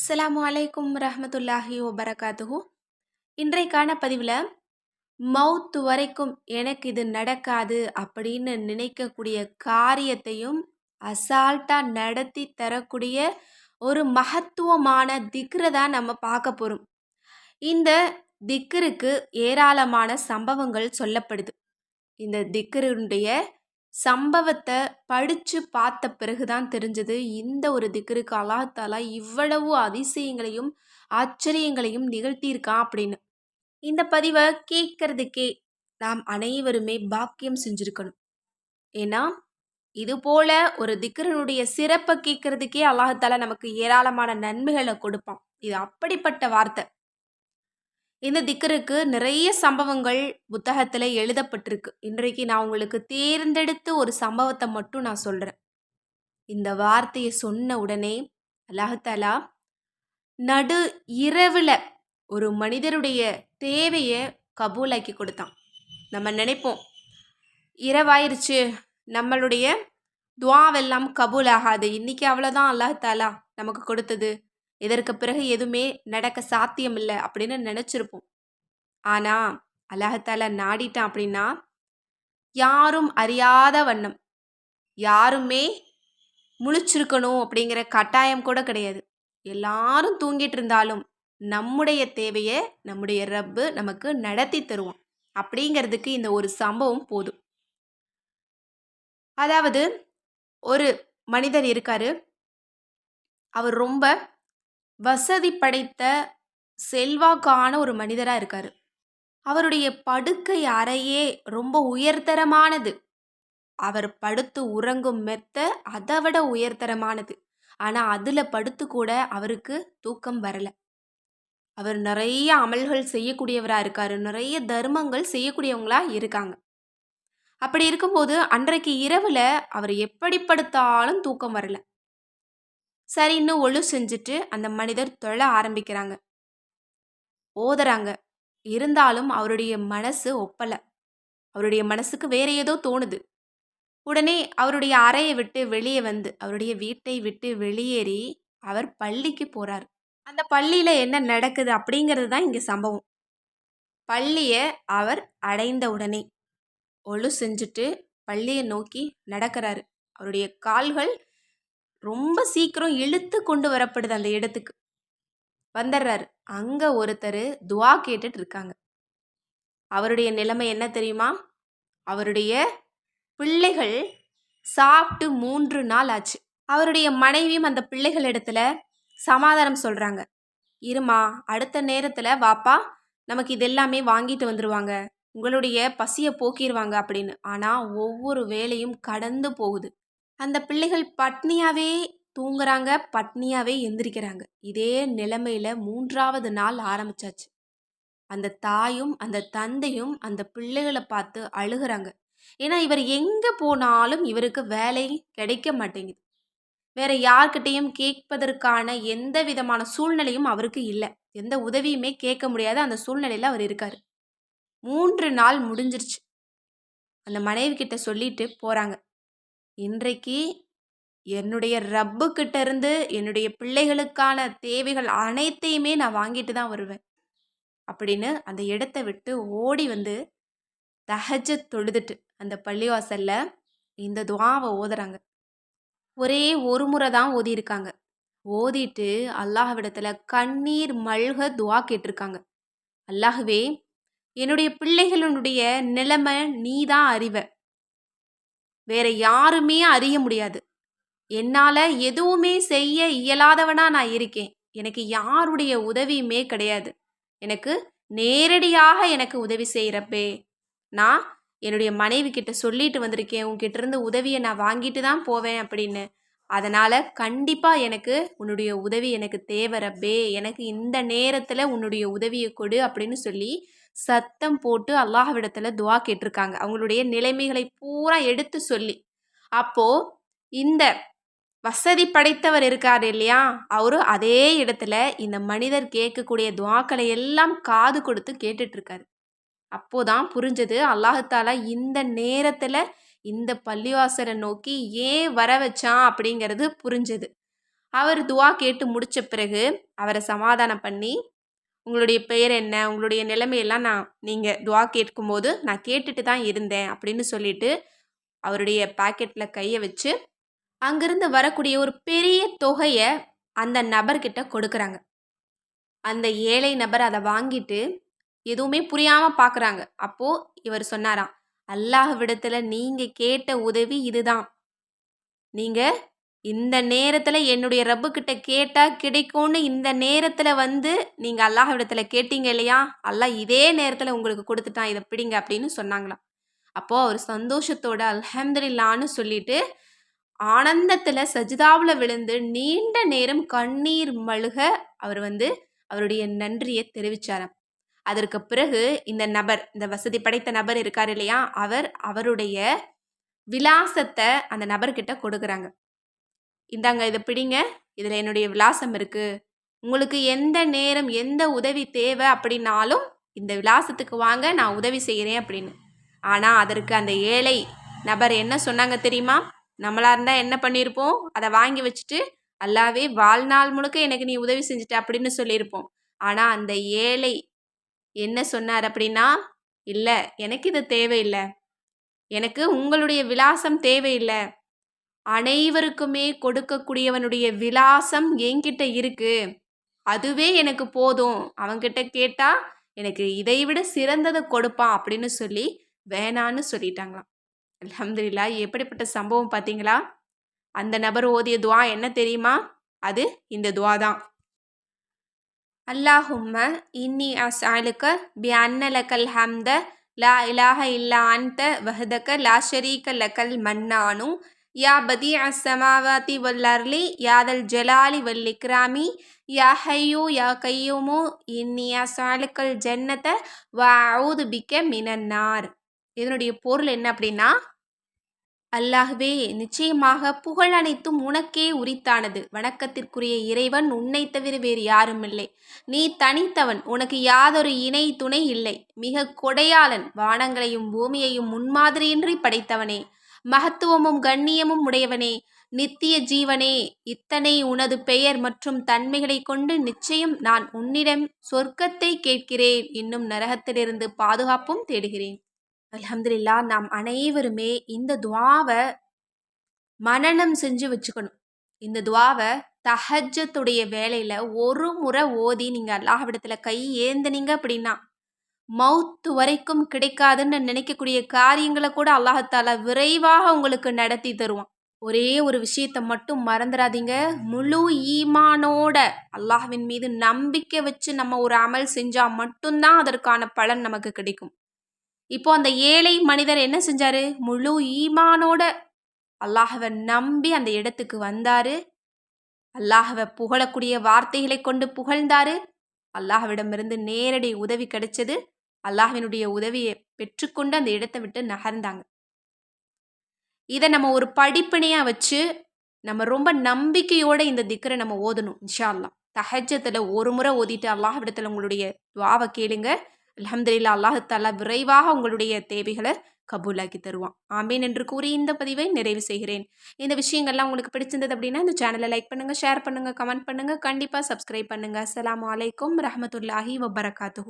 அஸ்லாம் அலைக்கும் ரஹமத்துல்லாஹி வபரகாத்துஹு. இன்றைக்கான பதிவில் மவுத் வரைக்கும் எனக்கு இது நடக்காது அப்படின்னு நினைக்கக்கூடிய காரியத்தையும் அசால்ட்டாக நடத்தி தரக்கூடிய ஒரு மகத்துவமான திக்ரை தான் நம்ம பார்க்க போகிறோம் இந்த திக்ருக்கு ஏராளமான சம்பவங்கள் சொல்லப்படுது. இந்த திக்ருடைய சம்பவத்தை படித்து பார்த்த பிறகு தான் தெரிஞ்சது. இந்த ஒரு திக்ருக்கு அல்லாஹாலா இவ்வளவு அதிசயங்களையும் ஆச்சரியங்களையும் நிகழ்த்தியிருக்கான் அப்படின்னு. இந்த பதிவை கேட்கறதுக்கே நாம் அனைவருமே பாக்கியம் செஞ்சுருக்கணும். ஏன்னா இது போல ஒரு திக்ரனுடைய சிறப்பை கேட்கறதுக்கே அல்லாஹால நமக்கு ஏராளமான நன்மைகளை கொடுப்பான். இது அப்படிப்பட்ட வார்த்தை. இந்த திக்கருக்கு நிறைய சம்பவங்கள் புத்தகத்தில் எழுதப்பட்டிருக்கு. இன்றைக்கு நான் உங்களுக்கு தேர்ந்தெடுத்து ஒரு சம்பவத்தை மட்டும் நான் சொல்கிறேன் இந்த வார்த்தையை சொன்ன உடனே அல்லாஹாலா நடு இரவில் ஒரு மனிதருடைய தேவையை கபூலாக்கி கொடுத்தான். நம்ம நினைப்போம் இரவாயிருச்சு நம்மளுடைய துவாவெல்லாம் கபூல் ஆகாது இன்னைக்கு அவ்வளோதான் அல்லாஹாலா நமக்கு கொடுத்தது. இதற்கு பிறகு எதுவுமே நடக்க சாத்தியமில்லை அப்படின்னு நினச்சிருப்போம். ஆனால் அழகத்தால நாடிட்டான் அப்படின்னா யாரும் அறியாத வண்ணம். யாருமே முழிச்சிருக்கணும் அப்படிங்கிற கட்டாயம் கூட கிடையாது. எல்லாரும் தூங்கிட்டு இருந்தாலும் நம்முடைய தேவையை நம்முடைய ரப்பு நமக்கு நடத்தி தருவோம் அப்படிங்கிறதுக்கு இந்த ஒரு சம்பவம் போதும். அதாவது ஒரு மனிதர் இருக்காரு. அவர் ரொம்ப வசதி படைத்த செல்வாக்கான ஒரு மனிதராக இருக்கார். அவருடைய படுக்கை அறையே ரொம்ப உயர்தரமானது. அவர் படுத்து உறங்கும் மெத்த அதை விட உயர்தரமானது. ஆனால் அதில் படுத்து கூட அவருக்கு தூக்கம் வரலை. அவர் நிறைய அமல்கள் செய்யக்கூடியவராக இருக்கார். நிறைய தர்மங்கள் செய்யக்கூடியவங்களா இருக்காங்க. அப்படி இருக்கும்போது அன்றைக்கு இரவில் அவர் எப்படி படுத்தாலும் தூக்கம் வரலை. சரின்னு ஒழு செஞ்சுட்டு அந்த மனிதர் தொழ ஆரம்பிக்கிறாங்க. ஓதுறாங்க. இருந்தாலும் அவருடைய மனசு ஒப்பலை. அவருடைய மனசுக்கு வேற ஏதோ தோணுது. உடனே அவருடைய அறையை விட்டு வெளியே வந்து அவருடைய வீட்டை விட்டு வெளியேறி அவர் பள்ளிக்கு போறார். அந்த பள்ளியில என்ன நடக்குது அப்படிங்கிறது தான் இங்க சம்பவம். பள்ளியை அவர் அடைந்த உடனே ஒழு செஞ்சுட்டு பள்ளியை நோக்கி நடக்கிறாரு. அவருடைய கால்கள் ரொம்ப சீக்கிரம் இழுத்து கொண்டு வரப்படுது அந்த இடத்துக்கு. வந்துடுறாரு அங்கே ஒருத்தர் துவா கேட்டுட்டு இருக்காங்க அவருடைய நிலைமை என்ன தெரியுமா? அவருடைய பிள்ளைகள் சாப்பிட்டு மூன்று நாள் ஆச்சு. அவருடைய மனைவியும் அந்த பிள்ளைகள் இடத்துல சமாதானம் சொல்கிறாங்க இருமா அடுத்த நேரத்தில் வாப்பா நமக்கு இது எல்லாமே வாங்கிட்டு வந்துடுவாங்க உங்களுடைய பசியை போக்கிடுவாங்க அப்படின்னு. ஆனால் ஒவ்வொரு வேலையும் கடந்து போகுது. அந்த பிள்ளைகள் பட்னியாகவே தூங்குறாங்க பட்னியாகவே எந்திரிக்கிறாங்க. இதே நிலைமையில மூன்றாவது நாள் ஆரம்பிச்சாச்சு. அந்த தாயும் அந்த தந்தையும் அந்த பிள்ளைகளை பார்த்து அழுகிறாங்க. ஏன்னா இவர் எங்கே போனாலும் இவருக்கு வேலை கிடைக்க மாட்டேங்குது. வேற யார்கிட்டையும் கேட்பதற்கான எந்த விதமான சூழ்நிலையும் அவருக்கு இல்லை. எந்த உதவியுமே கேட்க முடியாத அந்த சூழ்நிலையில் அவர் இருக்கார். மூன்று நாள் முடிஞ்சிருச்சு. அந்த மனைவி கிட்ட சொல்லிட்டு போகிறாங்க இன்றைக்கு என்னுடைய ரப்புக்கிட்ட இருந்து என்னுடைய பிள்ளைகளுக்கான தேவைகள் அனைத்தையுமே நான் வாங்கிட்டு தான் வருவேன். அப்படின்னு அந்த இடத்த விட்டு ஓடி வந்து தகஜ தொழுதுட்டு அந்த பள்ளிவாசல்ல இந்த துவாவை ஓதுறாங்க. ஒரே ஒரு முறை தான் ஓதியிருக்காங்க. ஓதிட்டு அல்லாஹ்விடத்துல கண்ணீர் மல்க துவா கேட்டிருக்காங்க. அல்லாஹுவே என்னுடைய பிள்ளைகளுடைய நிலைமை நீ தான் அறிவை. வேற யாருமே அறிய முடியாது. என்னால் எதுவுமே செய்ய இயலாதவனா நான் இருக்கேன். எனக்கு யாருடைய உதவியுமே கிடையாது. எனக்கு நேரடியாக எனக்கு உதவி செய்கிறப்பே நான் என்னுடைய மனைவி கிட்ட சொல்லிட்டு வந்திருக்கேன். உங்ககிட்ட இருந்து உதவியை நான் வாங்கிட்டு தான் போவேன் அப்படின்னு. அதனால் கண்டிப்பாக எனக்கு உன்னுடைய உதவி எனக்கு தேவை ரப்பே. எனக்கு இந்த நேரத்தில் உன்னுடைய உதவியை கொடு அப்படின்னு சொல்லி சத்தம் போட்டு அல்லாஹ்விடத்தில் துவா கேட்டிருக்காங்க. அவங்களுடைய நிலைமைகளை பூரா எடுத்து சொல்லி. அப்போது இந்த வசதி படைத்தவர் இருக்கார் இல்லையா? அவரு அதே இடத்துல இந்த மனிதர் கேட்கக்கூடிய துவாக்களை எல்லாம் காது கொடுத்து கேட்டுட்ருக்காரு அப்போதான் புரிஞ்சது அல்லாஹாலா இந்த நேரத்தில் இந்த பள்ளிவாசலை நோக்கி ஏன் வர வச்சான் அப்படிங்கிறது புரிஞ்சது. அவர் துவா கேட்டு முடித்த பிறகு அவரை சமாதானம் பண்ணி உங்களுடைய பெயர் என்ன? உங்களுடைய நிலைமையெல்லாம் நான் நீங்கள் துவா கேட்கும்போது நான் கேட்டுட்டு தான் இருந்தேன் அப்படின்னு சொல்லிட்டு அவருடைய பாக்கெட்டில் கையை வச்சு அங்கிருந்து வரக்கூடிய ஒரு பெரிய தொகையை அந்த நபர்கிட்ட கொடுக்குறாங்க. அந்த ஏழை நபர் அதை வாங்கிட்டு எதுவுமே புரியாமல் பார்க்குறாங்க அப்போது இவர் சொன்னாராம் அல்லாஹ் விடத்தில் நீங்கள் கேட்ட உதவி இதுதான். நீங்கள் இந்த நேரத்தில் என்னுடைய ரப்புக்கிட்ட கேட்டால் கிடைக்கும்னு இந்த நேரத்தில் வந்து நீங்கள் அல்லாஹ் விடத்தில் கேட்டீங்க இல்லையா? அல்லாஹ் இதே நேரத்தில் உங்களுக்கு கொடுத்துட்டான் இதை பிடிங்க அப்படின்னு சொன்னாங்களாம். அப்போது அவர் சந்தோஷத்தோட அல்ஹம்துலில்லான்னு சொல்லிட்டு ஆனந்தத்தில் சஜிதாவில் விழுந்து நீண்ட நேரம் கண்ணீர் மழுக அவர் வந்து அவருடைய நன்றியை தெரிவித்தாராம் அதற்கு பிறகு இந்த நபர் இந்த வசதி படைத்த நபர் இருக்கார் இல்லையா? அவர் அவருடைய விலாசத்தை அந்த நபர்கிட்ட கொடுக்குறாங்க. இந்தாங்க இதை பிடிங்க. இதில் என்னுடைய விலாசம் இருக்குது உங்களுக்கு எந்த நேரம் எந்த உதவி தேவை அப்படின்னாலும் இந்த விலாசத்துக்கு வாங்க நான் உதவி செய்கிறேன் அப்படின்னு. ஆனால் அதற்கு அந்த ஏழை நபர் என்ன சொன்னாங்க தெரியுமா? நம்மளாக இருந்தால் என்ன பண்ணியிருப்போம் அதை வாங்கி வச்சுட்டு அல்லாவே வாழ்நாள் முழுக்க எனக்கு நீ உதவி செஞ்சுட்ட அப்படின்னு சொல்லியிருப்போம் ஆனால் அந்த ஏழை என்ன சொன்னார் அப்படின்னா இல்லை எனக்கு இது தேவையில்லை. எனக்கு உங்களுடைய விலாசம் தேவையில்லை. அனைவருக்குமே கொடுக்கக்கூடியவனுடைய விலாசம் என்கிட்ட இருக்கு. அதுவே எனக்கு போதும். அவன்கிட்ட கேட்டா எனக்கு இதை விட சிறந்ததை கொடுப்பான் அப்படின்னு சொல்லி வேணான்னு சொல்லிட்டாங்களாம். அலமதுல்லா எப்படிப்பட்ட சம்பவம் பார்த்தீங்களா? அந்த நபர் ஓதிய துவா என்ன தெரியுமா? அது இந்த துவா தான். அல்லாஹும்ம இன்னி அசாலுக்க பி அன்னலக்கல் ஹம்த லா இலாஹ இல்லா அந்த வஹதக்க லா ஷரீக்க லக்கல் மன்னானு யா பதி வல் வல்லர்லி யாதல் ஜலாலி வல்லிக்ராமி யா ஹையூ யா கையூமு இன்னியா சாலுக்கல் ஜன்னத்தை வா ஊது பிக்க மினன்னார். இதனுடைய பொருள் என்ன அப்படின்னா அல்லாஹ்வே நிச்சயமாக புகழ் அனைத்தும் உனக்கே உரித்தானது. வணக்கத்திற்குரிய இறைவன் உன்னை தவிர வேறு யாரும் இல்லை. நீ தனித்தவன் உனக்கு யாதொரு இணை துணை இல்லை. மிக கொடையாளன் வானங்களையும் பூமியையும் முன்மாதிரியின்றி படைத்தவனே. மகத்துவமும் கண்ணியமும் உடையவனே நித்திய ஜீவனே இத்தனை உனது பெயர் மற்றும் தன்மைகளை கொண்டு நிச்சயம் நான் உன்னிடம் சொர்க்கத்தை கேட்கிறேன். இன்னும் நரகத்திலிருந்து பாதுகாப்பும் தேடுகிறேன். அலமதுல்லா நாம் அனைவருமே இந்த துவாவை மனநம் செஞ்சு வச்சுக்கணும். இந்த துவாவை தஹஜத்துடைய வேலையில் ஒரு முறை ஓதி நீங்கள் அல்லாஹ்விடத்தில் கை ஏந்தினீங்க அப்படின்னா மவுத்து வரைக்கும் கிடைக்காதுன்னு நினைக்கக்கூடிய காரியங்களை கூட அல்லாஹத்தால விரைவாக உங்களுக்கு நடத்தி தருவான். ஒரே ஒரு விஷயத்தை மட்டும் மறந்துடாதீங்க முழு ஈமானோட அல்லாஹ்வின் மீது நம்பிக்கை வச்சு நம்ம ஒரு அமல் செஞ்சால் மட்டும்தான் அதற்கான பலன் நமக்கு கிடைக்கும். இப்போ அந்த ஏழை மனிதர் என்ன செஞ்சாரு? முழு ஈமானோட அல்லாஹவை நம்பி அந்த இடத்துக்கு வந்தாரு. அல்லாஹவை புகழக்கூடிய வார்த்தைகளை கொண்டு புகழ்ந்தாரு. அல்லாஹ்விடமிருந்து நேரடி உதவி கிடைச்சது. அல்லாஹினுடைய உதவியை பெற்றுக்கொண்டு அந்த இடத்தை விட்டு நகர்ந்தாங்க. இதை நம்ம ஒரு படிப்பினையாக வச்சு நம்ம ரொம்ப நம்பிக்கையோட இந்த திக்கரை நம்ம ஓதணும் இன்ஷா அல்லா தஹஜத்தில் ஒரு முறை ஓதிட்டு அல்லாஹ்விடத்தில் உங்களுடைய துவாவை கேளுங்க. அலமதுல்லா அல்லாஹாலா விரைவாக உங்களுடைய தேவைகளை கபூலாக்கி தருவான். ஆமீன் என்று கூறி இந்த பதிவை நிறைவு செய்கிறேன். இந்த விஷயங்கள்லாம் உங்களுக்கு பிடிச்சிருந்தது அப்படின்னா இந்த சேனலை லைக் பண்ணுங்கள் ஷேர் பண்ணுங்கள் கமெண்ட் பண்ணுங்கள் கண்டிப்பாக சப்ஸ்கிரைப் பண்ணுங்கள் அஸ்லாம் வலைக்கம் ரஹமத்துல்லாஹி வபரகாத்து